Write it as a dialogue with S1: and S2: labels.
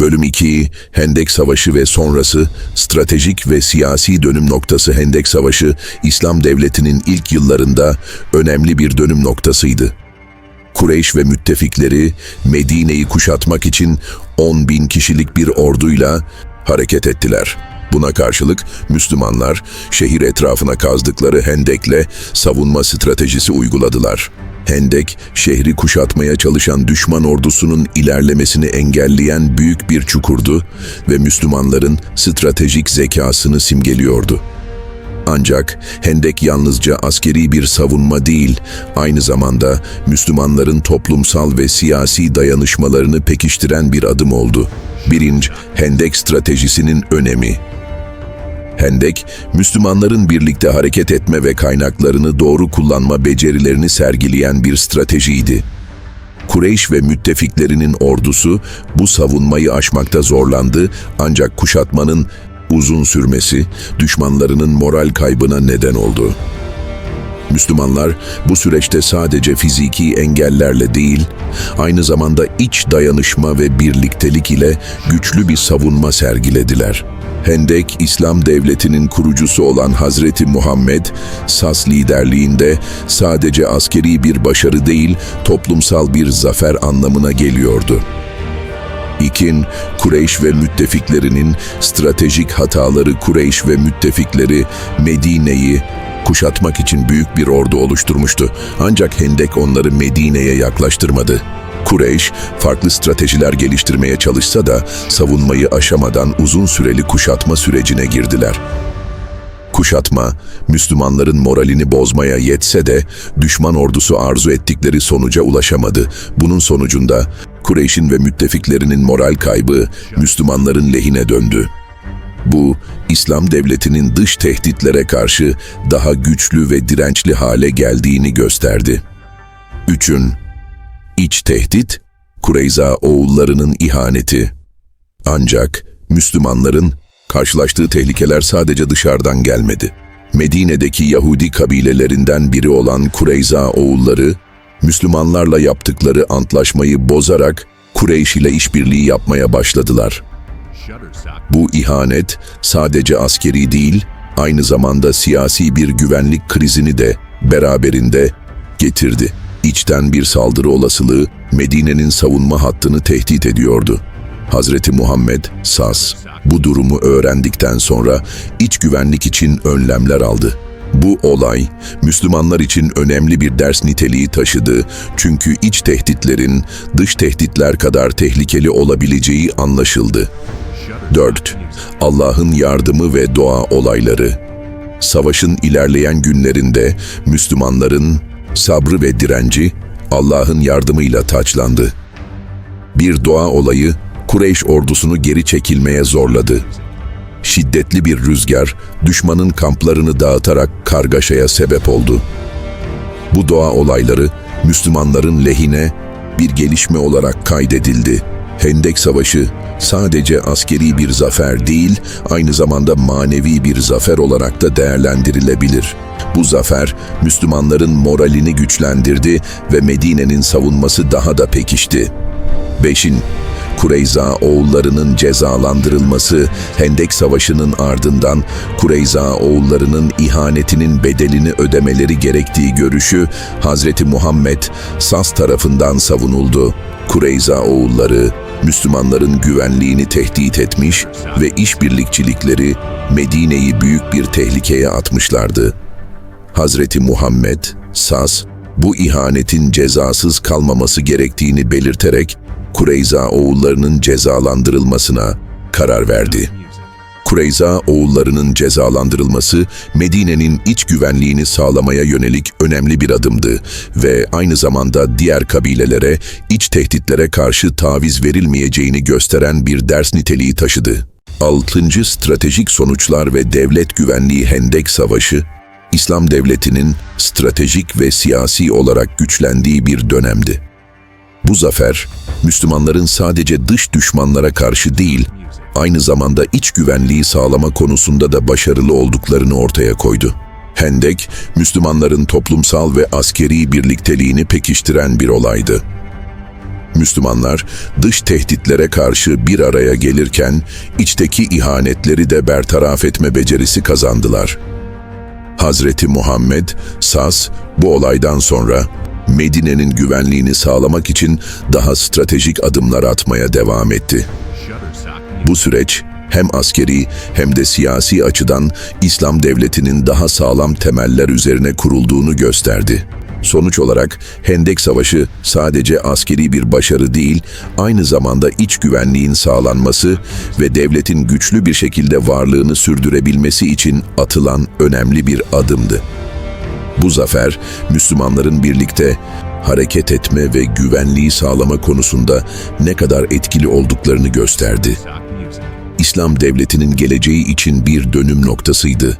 S1: Bölüm 2, Hendek Savaşı ve sonrası, stratejik ve siyasi dönüm noktası Hendek Savaşı, İslam Devleti'nin ilk yıllarında önemli bir dönüm noktasıydı. Kureyş ve müttefikleri Medine'yi kuşatmak için 10 bin kişilik bir orduyla hareket ettiler. Buna karşılık Müslümanlar şehir etrafına kazdıkları hendekle savunma stratejisi uyguladılar. Hendek, şehri kuşatmaya çalışan düşman ordusunun ilerlemesini engelleyen büyük bir çukurdu ve Müslümanların stratejik zekasını simgeliyordu. Ancak Hendek yalnızca askeri bir savunma değil, aynı zamanda Müslümanların toplumsal ve siyasi dayanışmalarını pekiştiren bir adım oldu. Birinci, Hendek stratejisinin önemi. Hendek, Müslümanların birlikte hareket etme ve kaynaklarını doğru kullanma becerilerini sergileyen bir stratejiydi. Kureyş ve müttefiklerinin ordusu bu savunmayı aşmakta zorlandı ancak kuşatmanın uzun sürmesi düşmanlarının moral kaybına neden oldu. Müslümanlar bu süreçte sadece fiziki engellerle değil, aynı zamanda iç dayanışma ve birliktelik ile güçlü bir savunma sergilediler. Hendek, İslam Devleti'nin kurucusu olan Hazreti Muhammed, Sas liderliğinde sadece askeri bir başarı değil, toplumsal bir zafer anlamına geliyordu. İkin, Kureyş ve müttefiklerinin stratejik hataları Kureyş ve müttefikleri Medine'yi kuşatmak için büyük bir ordu oluşturmuştu. Ancak Hendek onları Medine'ye yaklaştırmadı. Kureyş, farklı stratejiler geliştirmeye çalışsa da savunmayı aşamadan uzun süreli kuşatma sürecine girdiler. Kuşatma, Müslümanların moralini bozmaya yetse de düşman ordusu arzu ettikleri sonuca ulaşamadı. Bunun sonucunda Kureyş'in ve müttefiklerinin moral kaybı Müslümanların lehine döndü. Bu, İslam devletinin dış tehditlere karşı daha güçlü ve dirençli hale geldiğini gösterdi. 3. İç tehdit, Kureyza oğullarının ihaneti. Ancak Müslümanların karşılaştığı tehlikeler sadece dışarıdan gelmedi. Medine'deki Yahudi kabilelerinden biri olan Kureyza oğulları, Müslümanlarla yaptıkları antlaşmayı bozarak Kureyş ile işbirliği yapmaya başladılar. Bu ihanet sadece askeri değil, aynı zamanda siyasi bir güvenlik krizini de beraberinde getirdi. İçten bir saldırı olasılığı Medine'nin savunma hattını tehdit ediyordu. Hazreti Muhammed Sas bu durumu öğrendikten sonra iç güvenlik için önlemler aldı. Bu olay Müslümanlar için önemli bir ders niteliği taşıdı çünkü iç tehditlerin dış tehditler kadar tehlikeli olabileceği anlaşıldı. 4. Allah'ın yardımı ve doğa olayları. Savaşın ilerleyen günlerinde Müslümanların sabrı ve direnci Allah'ın yardımıyla taçlandı. Bir doğa olayı Kureyş ordusunu geri çekilmeye zorladı. Şiddetli bir rüzgar düşmanın kamplarını dağıtarak kargaşaya sebep oldu. Bu doğa olayları Müslümanların lehine bir gelişme olarak kaydedildi. Hendek Savaşı sadece askeri bir zafer değil, aynı zamanda manevi bir zafer olarak da değerlendirilebilir. Bu zafer Müslümanların moralini güçlendirdi ve Medine'nin savunması daha da pekişti. 5. Kureyza oğullarının cezalandırılması, Hendek Savaşı'nın ardından Kureyza oğullarının ihanetinin bedelini ödemeleri gerektiği görüşü Hazreti Muhammed Sas tarafından savunuldu. Kureyza oğulları Müslümanların güvenliğini tehdit etmiş ve işbirlikçilikleri Medine'yi büyük bir tehlikeye atmışlardı. Hazreti Muhammed Sas bu ihanetin cezasız kalmaması gerektiğini belirterek Kureyza oğullarının cezalandırılmasına karar verdi. Kureyza oğullarının cezalandırılması Medine'nin iç güvenliğini sağlamaya yönelik önemli bir adımdı ve aynı zamanda diğer kabilelere iç tehditlere karşı taviz verilmeyeceğini gösteren bir ders niteliği taşıdı. 6. Stratejik sonuçlar ve devlet güvenliği Hendek Savaşı, İslam devletinin stratejik ve siyasi olarak güçlendiği bir dönemdi. Bu zafer, Müslümanların sadece dış düşmanlara karşı değil, aynı zamanda iç güvenliği sağlama konusunda da başarılı olduklarını ortaya koydu. Hendek, Müslümanların toplumsal ve askeri birlikteliğini pekiştiren bir olaydı. Müslümanlar dış tehditlere karşı bir araya gelirken içteki ihanetleri de bertaraf etme becerisi kazandılar. Hazreti Muhammed, Sas bu olaydan sonra Medine'nin güvenliğini sağlamak için daha stratejik adımlar atmaya devam etti. Bu süreç hem askeri hem de siyasi açıdan İslam devletinin daha sağlam temeller üzerine kurulduğunu gösterdi. Sonuç olarak Hendek Savaşı sadece askeri bir başarı değil, aynı zamanda iç güvenliğin sağlanması ve devletin güçlü bir şekilde varlığını sürdürebilmesi için atılan önemli bir adımdı. Bu zafer, Müslümanların birlikte hareket etme ve güvenliği sağlama konusunda ne kadar etkili olduklarını gösterdi. İslam devletinin geleceği için bir dönüm noktasıydı.